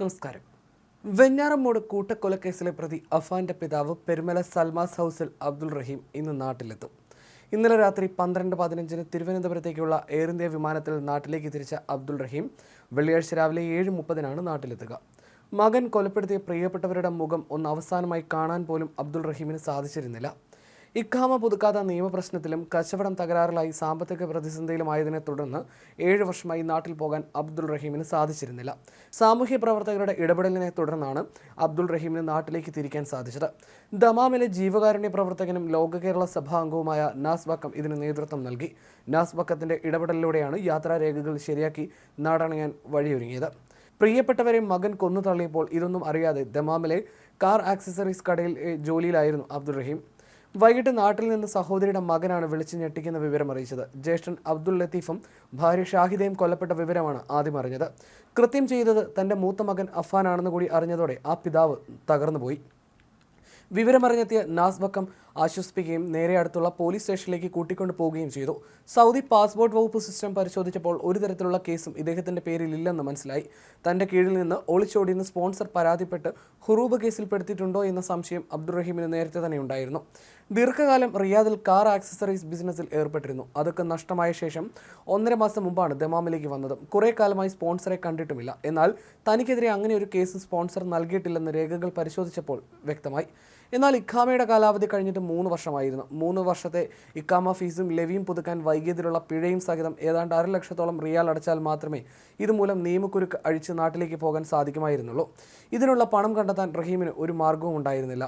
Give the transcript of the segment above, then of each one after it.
നമസ്കാരം. വെഞ്ഞാറമ്മൂട് കൂട്ടക്കൊലക്കേസിലെ പ്രതി അഫാന്റെ പിതാവ് പെരുമല സൽമാസ് ഹൗസിൽ അബ്ദുൾ റഹീം ഇന്ന് നാട്ടിലെത്തും. ഇന്നലെ രാത്രി പന്ത്രണ്ട് പതിനഞ്ചിന് തിരുവനന്തപുരത്തേക്കുള്ള എയർ ഇന്ത്യ വിമാനത്തിൽ നാട്ടിലേക്ക് തിരിച്ച അബ്ദുൾ റഹീം വെള്ളിയാഴ്ച രാവിലെ ഏഴ് മുപ്പതിനാണ് നാട്ടിലെത്തുക. മകൻ കൊലപ്പെടുത്തിയ പ്രിയപ്പെട്ടവരുടെ മുഖം ഒന്ന് അവസാനമായി കാണാൻ പോലും അബ്ദുൾ റഹീമിന് സാധിച്ചിരുന്നില്ല. ഇഖാമ പുതുക്കാത്ത നിയമപ്രശ്നത്തിലും കച്ചവടം തകരാറിലായി സാമ്പത്തിക പ്രതിസന്ധിയിലുമായതിനെ തുടർന്ന് ഏഴ് വർഷമായി നാട്ടിൽ പോകാൻ അബ്ദുൾ റഹീമിന് സാധിച്ചിരുന്നില്ല. സാമൂഹ്യ പ്രവർത്തകരുടെ ഇടപെടലിനെ തുടർന്നാണ് അബ്ദുൾ റഹീമിന് നാട്ടിലേക്ക് തിരിക്കാൻ സാധിച്ചത്. ദമാമിലെ ജീവകാരുണ്യ പ്രവർത്തകനും ലോക കേരള സഭാ അംഗവുമായ നാസ് വക്കം ഇതിന് നേതൃത്വം നൽകി. നാസ് വക്കത്തിന്റെ ഇടപെടലിലൂടെയാണ് യാത്രാരേഖകൾ ശരിയാക്കി നാടണയാൻ വഴിയൊരുങ്ങിയത്. പ്രിയപ്പെട്ടവരെ മകൻ കൊന്നു തള്ളിയപ്പോൾ ഇതൊന്നും അറിയാതെ ദമാമിലെ കാർ ആക്സസറീസ് കടയിൽ ജോലിയിലായിരുന്നു അബ്ദുൾ റഹീം. വൈകിട്ട് നാട്ടിൽ നിന്ന് സഹോദരിയുടെ മകനാണ് വിളിച്ചു ഞെട്ടിക്കുന്ന വിവരം അറിയിച്ചത്. ജ്യേഷ്ഠൻ അബ്ദുൾ ലത്തീഫും ഭാര്യ ഷാഹിദയും കൊല്ലപ്പെട്ട വിവരമാണ് ആദ്യം അറിഞ്ഞത്. കൃത്യം ചെയ്തത് തന്റെ മൂത്ത മകൻ അഫാനാണെന്ന് കൂടി അറിഞ്ഞതോടെ ആ പിതാവ് തകർന്നുപോയി. വിവരമറിഞ്ഞെത്തിയ നാസ് വക്കം ആശ്വസിപ്പിക്കുകയും നേരെ അടുത്തുള്ള പോലീസ് സ്റ്റേഷനിലേക്ക് കൂട്ടിക്കൊണ്ടു പോവുകയും ചെയ്തു. സൗദി പാസ്പോർട്ട് വകുപ്പ് സിസ്റ്റം പരിശോധിച്ചപ്പോൾ ഒരു തരത്തിലുള്ള കേസും ഇദ്ദേഹത്തിന്റെ പേരിൽ ഇല്ലെന്ന് മനസ്സിലായി. തന്റെ കീഴിൽ നിന്ന് ഒളിച്ചോടിയെന്ന് സ്പോൺസർ പരാതിപ്പെട്ട് ഹുറൂബ് കേസിൽപ്പെടുത്തിയിട്ടുണ്ടോ എന്ന സംശയം അബ്ദുറഹീമിന് നേരത്തെ തന്നെ ഉണ്ടായിരുന്നു. ദീർഘകാലം റിയാദിൽ കാർ ആക്സസറീസ് ബിസിനസ്സിൽ ഏർപ്പെട്ടിരുന്നു. അതൊക്കെ നഷ്ടമായ ശേഷം ഒന്നര മാസം മുമ്പാണ് ദമാമിലേക്ക് വന്നത്. കുറേ കാലമായി സ്പോൺസറെ കണ്ടിട്ടുമില്ല. എന്നാൽ തനിക്കെതിരെ അങ്ങനെ ഒരു കേസ് സ്പോൺസർ നൽകിയിട്ടില്ലെന്ന് രേഖകൾ പരിശോധിച്ചപ്പോൾ വ്യക്തമായി. എന്നാൽ ഇഖാമയുടെ കാലാവധി കഴിഞ്ഞിട്ട് മൂന്ന് വർഷമായിരുന്നു. മൂന്ന് വർഷത്തെ ഇക്കാമ ഫീസും ലെവിയും പുതുക്കാൻ വൈകിയതിലുള്ള പിഴയും സഹിതം ഏതാണ്ട് അര ലക്ഷത്തോളം റിയാൽ അടച്ചാൽ മാത്രമേ ഇതുമൂലം നിയമക്കുരുക്ക് അഴിച്ച് നാട്ടിലേക്ക് പോകാൻ സാധിക്കുമായിരുന്നുള്ളൂ. ഇതിനുള്ള പണം കണ്ടെത്താൻ റഹീമിന് ഒരു മാർഗവും ഉണ്ടായിരുന്നില്ല.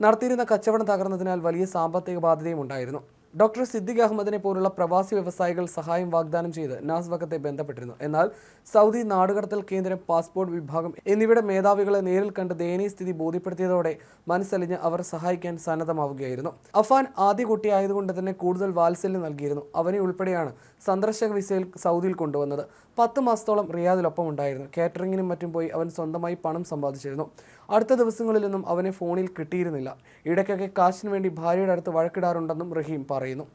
നടത്തിയിരുന്ന കച്ചവടം തകർന്നതിനാൽ വലിയ സാമ്പത്തിക ബാധ്യതയും ഉണ്ടായിരുന്നു. ഡോക്ടർ സിദ്ദിഖ് അഹമ്മദിനെ പോലുള്ള പ്രവാസി വ്യവസായികൾ സഹായം വാഗ്ദാനം ചെയ്ത് നാസ് വക്കത്തെ ബന്ധപ്പെട്ടിരുന്നു. എന്നാൽ സൗദി നാടുകടത്തൽ കേന്ദ്രം പാസ്പോർട്ട് വിഭാഗം എന്നിവയുടെ മേധാവികളെ നേരിൽ കണ്ട് ദയനീയ സ്ഥിതി ബോധ്യപ്പെടുത്തിയതോടെ മനസ്സലിഞ്ഞ് അവർ സഹായിക്കാൻ സന്നദ്ധമാവുകയായിരുന്നു. അഫാൻ ആദ്യ കുട്ടിയായതുകൊണ്ട് തന്നെ കൂടുതൽ വാത്സല്യം നൽകിയിരുന്നു. അവനെ ഉൾപ്പെടെയാണ് സന്ദർശക വിസയിൽ സൗദിയിൽ കൊണ്ടുവന്നത്. പത്ത് മാസത്തോളം റിയാദിലൊപ്പം ഉണ്ടായിരുന്നു കാറ്ററിങ്ങിനും മറ്റും പോയി അവൻ സ്വന്തമായി പണം സമ്പാദിച്ചിരുന്നു. അടുത്ത ദിവസങ്ങളിലൊന്നും അവനെ ഫോണിൽ കിട്ടിയിരുന്നില്ല. ഇടയ്ക്കൊക്കെ കാശിന് വേണ്ടി ഭാര്യയുടെ അടുത്ത് വഴക്കിടാറുണ്ടെന്നും റഹീം പറയുന്നു.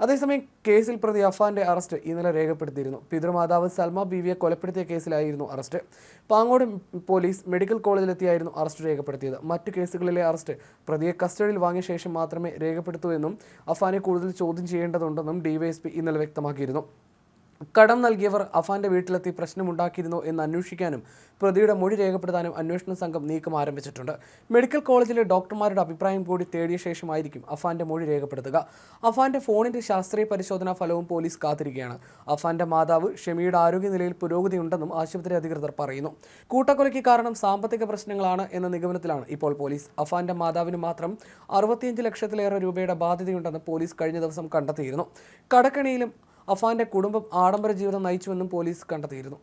അതേസമയം കേസിൽ പ്രതി അഫാന്റെ അറസ്റ്റ് ഇന്നലെ രേഖപ്പെടുത്തിയിരുന്നു. പിതൃമാതാവ് സൽമ ബീവിയെ കൊലപ്പെടുത്തിയ കേസിലായിരുന്നു അറസ്റ്റ് പാങ്ങോട് പോലീസ് മെഡിക്കൽ കോളേജിലെത്തിയായിരുന്നു അറസ്റ്റ് രേഖപ്പെടുത്തിയത്. മറ്റു കേസുകളിലെ അറസ്റ്റ് പ്രതിയെ കസ്റ്റഡിയിൽ വാങ്ങിയ ശേഷം മാത്രമേ രേഖപ്പെടുത്തൂ എന്നും അഫാനെ കൂടുതൽ ചോദ്യം ചെയ്യേണ്ടതുണ്ടെന്നും ഡിവൈഎസ്പി ഇന്നലെ വ്യക്തമാക്കിയിരുന്നു. കടം നൽകിയവർ അഫാന്റെ വീട്ടിലെത്തി പ്രശ്നമുണ്ടാക്കിയിരുന്നോ എന്ന് അന്വേഷിക്കാനും പ്രതിയുടെ മൊഴി രേഖപ്പെടുത്താനും അന്വേഷണ സംഘം നീക്കം ആരംഭിച്ചിട്ടുണ്ട്. മെഡിക്കൽ കോളേജിലെ ഡോക്ടർമാരുടെ അഭിപ്രായം കൂടി തേടിയ ശേഷമായിരിക്കും അഫാന്റെ മൊഴി രേഖപ്പെടുത്തുക. അഫാന്റെ ഫോണിന്റെ ശാസ്ത്രീയ പരിശോധനാ ഫലവും പോലീസ് കാത്തിരിക്കുകയാണ്. അഫാന്റെ മാതാവ് ഷെമിയുടെ ആരോഗ്യനിലയിൽ പുരോഗതിയുണ്ടെന്നും ആശുപത്രി അധികൃതർ പറയുന്നു. കൂട്ടക്കൊലയ്ക്ക് കാരണം സാമ്പത്തിക പ്രശ്നങ്ങളാണ് എന്ന നിഗമനത്തിലാണ് ഇപ്പോൾ പോലീസ്. അഫാന്റെ മാതാവിന് മാത്രം അറുപത്തിയഞ്ച് ലക്ഷത്തിലേറെ രൂപയുടെ ബാധ്യതയുണ്ടെന്ന് പോലീസ് കഴിഞ്ഞ ദിവസം കണ്ടെത്തിയിരുന്നു. കടക്കണിയിലും അഫാന്റെ കുടുംബം ആഡംബര ജീവിതം നയിച്ചുവെന്നും പോലീസ് കണ്ടെത്തിയിരുന്നു